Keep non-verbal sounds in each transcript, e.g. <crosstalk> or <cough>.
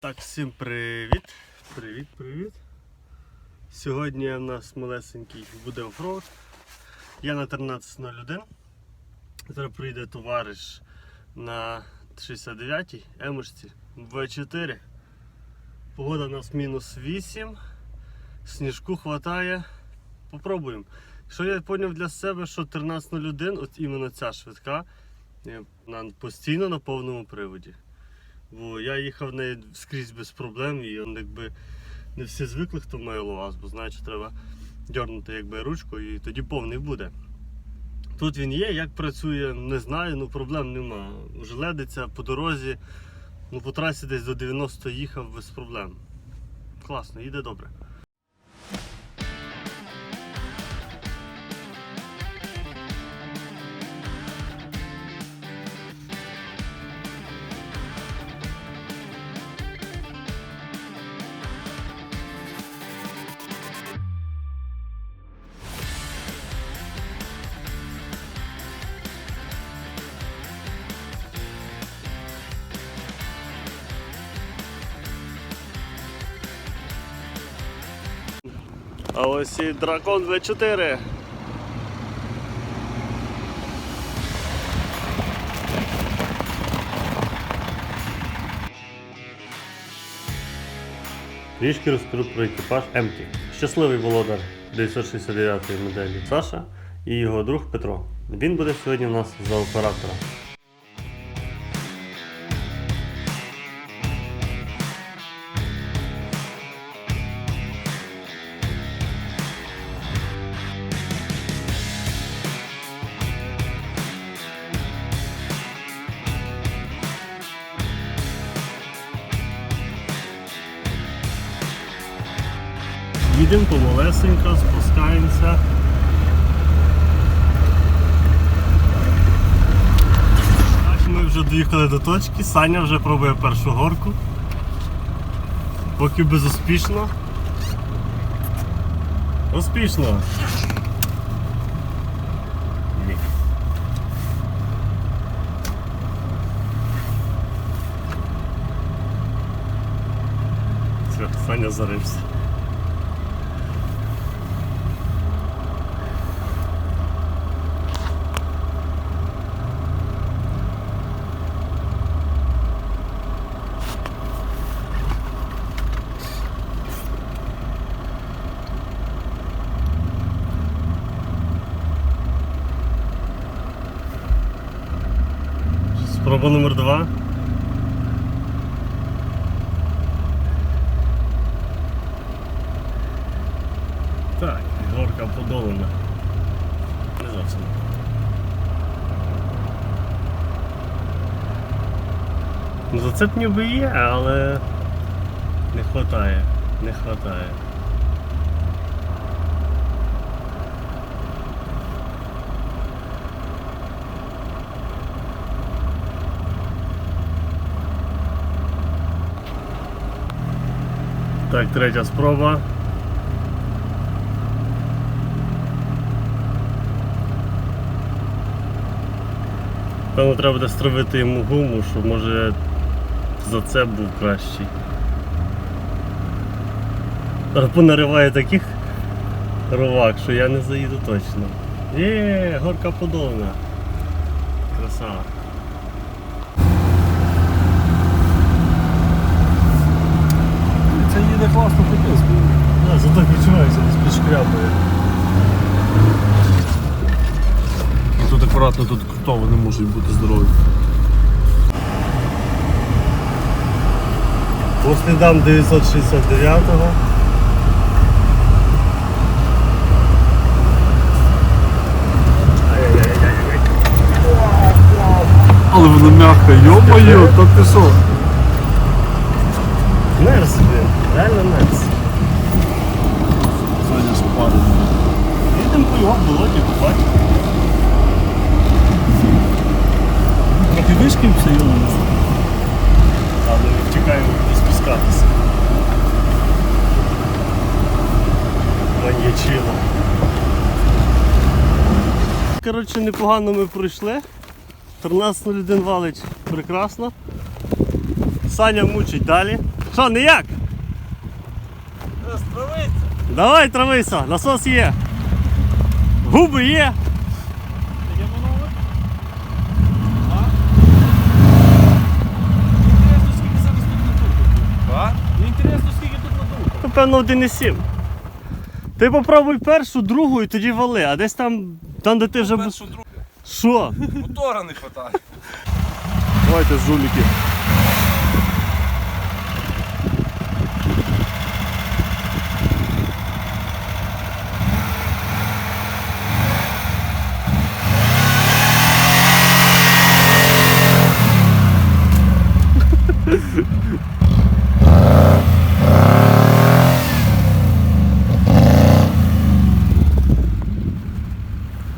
Так, всім привіт! Привіт, привіт! Сьогодні в нас малесенький буде оффроуд. Я на 13.01. Зараз прийде товариш на 69-й емочці В4. Погода у нас мінус 8. Сніжку хватає. Попробуємо. Що я зрозумів для себе, що 13.01, от іменно ця швидка, е, постійно на повному приводі. Бо я їхав не скрізь без проблем і якби не всі звикли, хто має луаз, бо знає, що треба дьорнути якби, ручку і тоді повний буде. Тут він є, як працює, не знаю, ну проблем нема. Желедиться по дорозі, ну по трасі десь до 90 їхав без проблем. Класно, їде добре. Ось і дракон В4. Трішки розкажу про екіпаж Емкі. Щасливий володар 969 моделі Саша і його друг Петро. Він буде сьогодні у нас за оператора. Їдемо помалесенько, спускаємося. Ми вже доїхали до точки, Саня вже пробує першу горку. Поки безуспішно. Успішно. Ні. Саня зарився. Спроба номер два. Так, горка подолана. Не зовсім. Ну, Зацеп ніби є, але не хватає. Не хватає. Так, третя спроба. Певно, треба буде стравити йому гуму, щоб може зацеп був кращий. Понариває таких ровак, що я не заїду точно. Є, горка подолана. Красава. Це їде класно капець. Да, зато відчувається, десь підшкрябує. І тут акуратно, тут крутово не можуть бути здорові. По слідам 969-го. Але воно м'яко, йо-моє, та ти що? Мерс, реально мерс. Саня шпарить. Їдемо по його болоті, побачимо. Трохи вишківся, йо-моє. Але чекаємо буде спускатися. Маньячило. Коротше, непогано ми пройшли. 13.01 валить прекрасно. Саня мучить далі. Що, не як? Давай травися, насос є. Губи є. Інтересно, скільки тут надуто. А? Інтересно, скільки тут надуто. Напевно, 1,7. Ти попробуй першу, другу і тоді вали, а десь там, там де ти вже. Першу другу. Що? Мотора не хватає. Давайте жуліки.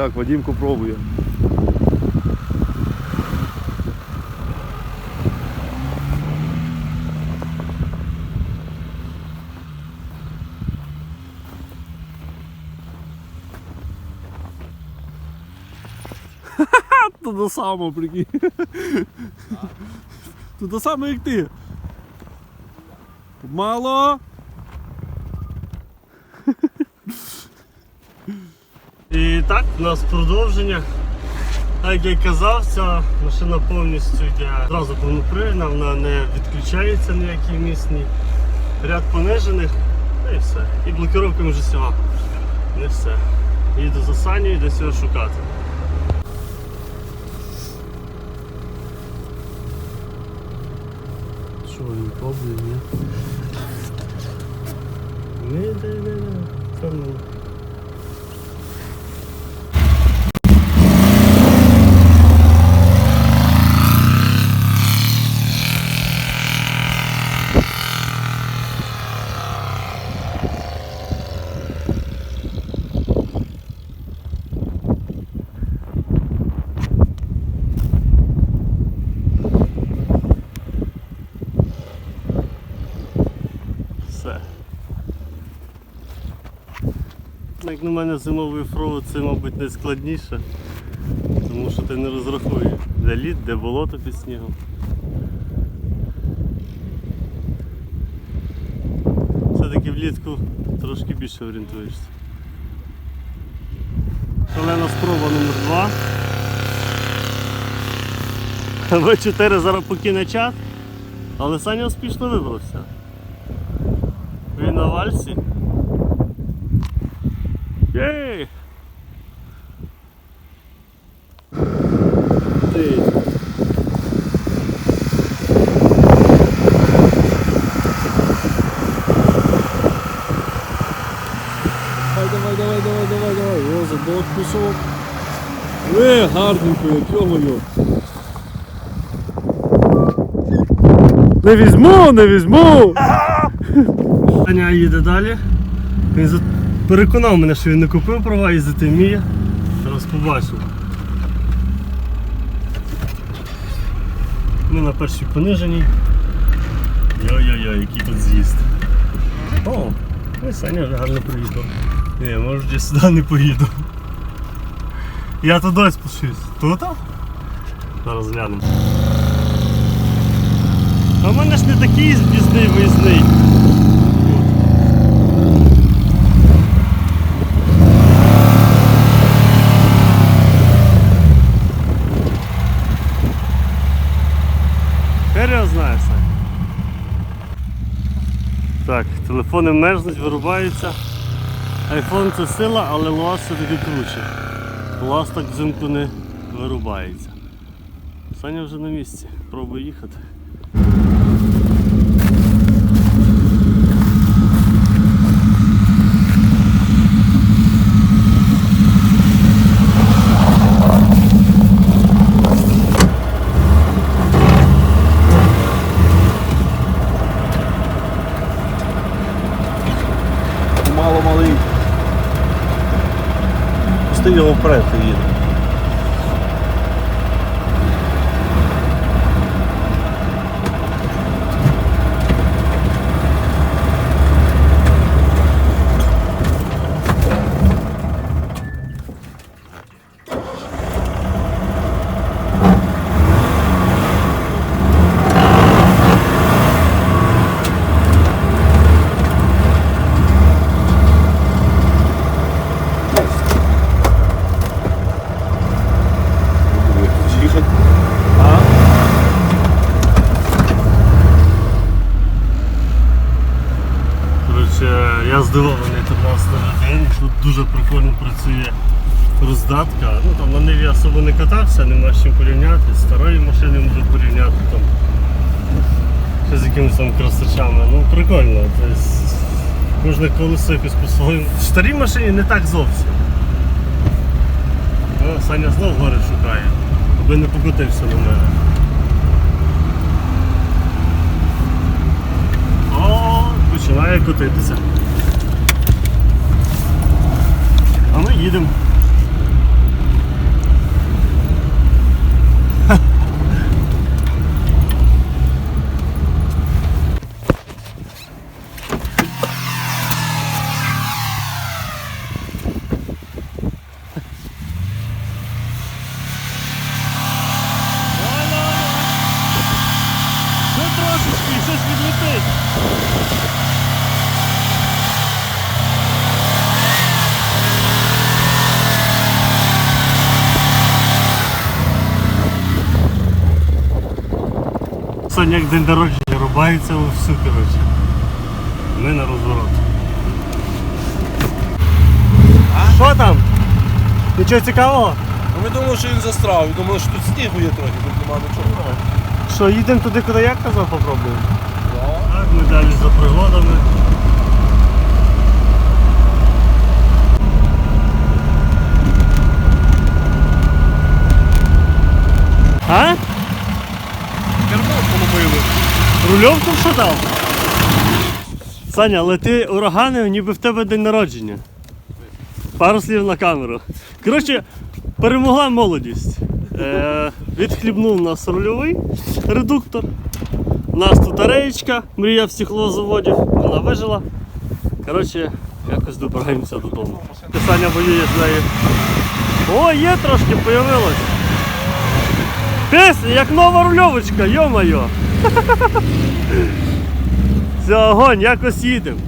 Так, Вадимко пробує. <laughs> Туди само, прикинь. Туди само, як ти. Мало. І так, у нас продовження. Як я й казав, ця машина повністю йде одразу повнопривідна, вона не відключається ніякий місний. Ряд понижених, та і все. І блокировка вже всього. Не все. Їду за Саню і десь його шукати. Що він пробує, ні? Не, не, не, не. Там, ну, Все. Як на мене зимовий фроуд це, мабуть, найскладніше, тому що ти не розрахуєш, де лід, де болото під снігом. Все-таки влітку трошки більше орієнтуєшся. Шалена спроба номер 2. В4 зараз покине чат, але Саня успішно вибрався. Він на вальсі. Єй! Давай, давай, давай, давай, давай, давай. О, забот пішов. Ви, гарненько, як йо-моє. Не візьму, не візьму! Саня їде далі. Він за- переконав мене, що він не купив права, їздити вміє. Зараз побачимо. Ми на першій пониженій. Йой-йой-йой, який тут з'їзд. О, ой, Саня вже гарно приїхав. Ні, може я сюди не поїду. Я туди спущусь. Тут? Зараз глянемо. А в мене ж не такий з'їзний виїзний. Хер його знає все. Так, телефони мерзнуть, вирубаються. Айфон це сила, але луаз все-таки круче. Луаз так взимку не вирубається. Саня вже на місці, пробуй їхати. Мало малий. Пусти його вперед здивований 13 день. Тут дуже прикольно працює роздатка. Ну там на Ниві особо не катався, нема з чим порівняти. З старою машиною можу порівняти там. Ще з якимись там красачами. Ну прикольно. Тобто, кожне колесо якось по-своєму. В старій машині не так зовсім. О, Саня знов гори шукає, аби не покотився на мене. О, починає котитися. А ми їдемо. Ще трошечки, щось відлетить. Саня як день народження рубається всю, коротше. Ми на розворот. Що там? Нічого цікавого? А ми думали, що він застрав. Ми думали, що тут снігу є трохи, тут нема нічого. Що, їдемо туди, куди я казав, попробуємо? Так, ми далі за пригодами. А? Рульовку дав? Саня, але ти ураганив, ніби в тебе день народження. Пару слів на камеру. Коротше, перемогла молодість. Е, відхлібнув нас рульовий редуктор. У нас тут ареєчка, мрія всіх лозоводів, вона вижила. Коротше, якось добираємося додому. Ти, Саня воює з нею. О, є трошки, появилось. Пісня, як нова рульовочка, йо-моє. <laughs> Все, огонь, якось їдемо.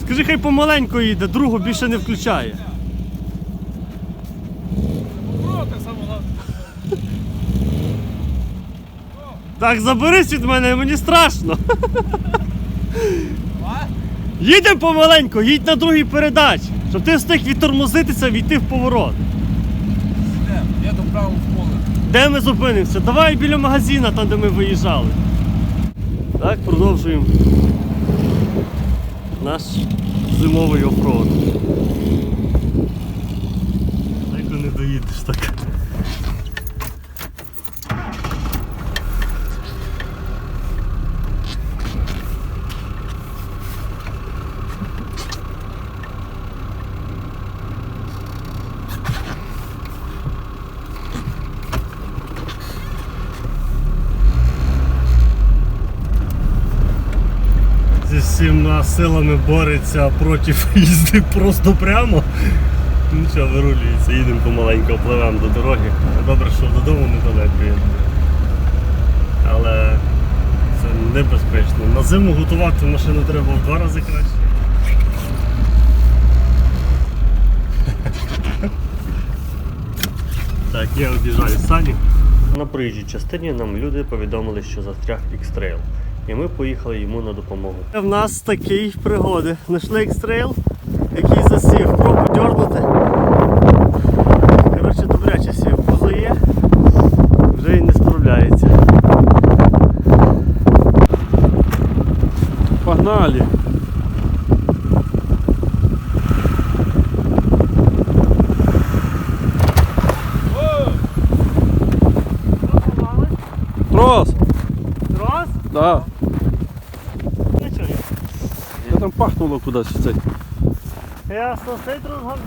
Скажи, хай помаленьку їде, другу більше не включає. Так, заберись від мене, мені страшно. <laughs> Їдемо помаленьку, їдь на другій передачі, щоб ти встиг відтормозитися, війти в поворот. Я до правого в поле. Де ми зупинимося? Давай біля магазина, там де ми виїжджали. Так, продовжуємо наш зимовий оффроуд. Далеко не доїдеш так. Зі силами бореться проти <laughs> їзди просто прямо. Нічого, вирулюється, їдемо помаленько, пливемо до дороги. Добре, що додому недалеко є. Але це небезпечно. На зиму готувати машину треба в два рази краще. <laughs> Так, я об'їжджаю Сані. На проїжджій частині нам люди повідомили, що застряг X-Trail. І ми поїхали йому на допомогу. В нас такі пригоди. Знайшли X-Trail, який засів, пробу дьорнути. Коротше, добряче сів позає, вже і не справляється. Погнали. кудись в цей. Ясно, цей другом.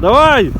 Давай!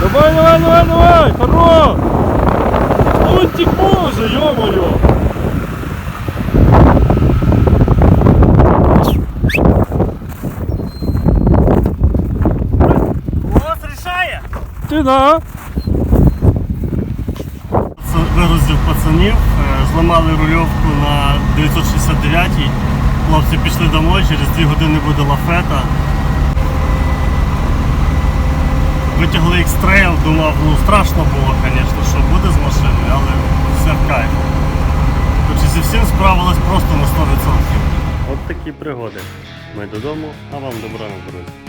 Давай, давай, давай, давай, хорош! Ну, типа уже, ё-моё! Ти да? Пацанів, е, зламали рульовку на 969-й. Хлопці пішли домой, через 2 години буде лафета. Витягли X-Trail, думав, ну страшно було, звісно, що буде з машиною, але все в кайф. Коротше, зі всім справилась просто на 100%. От такі пригоди. Ми додому, а вам добра на дорозі.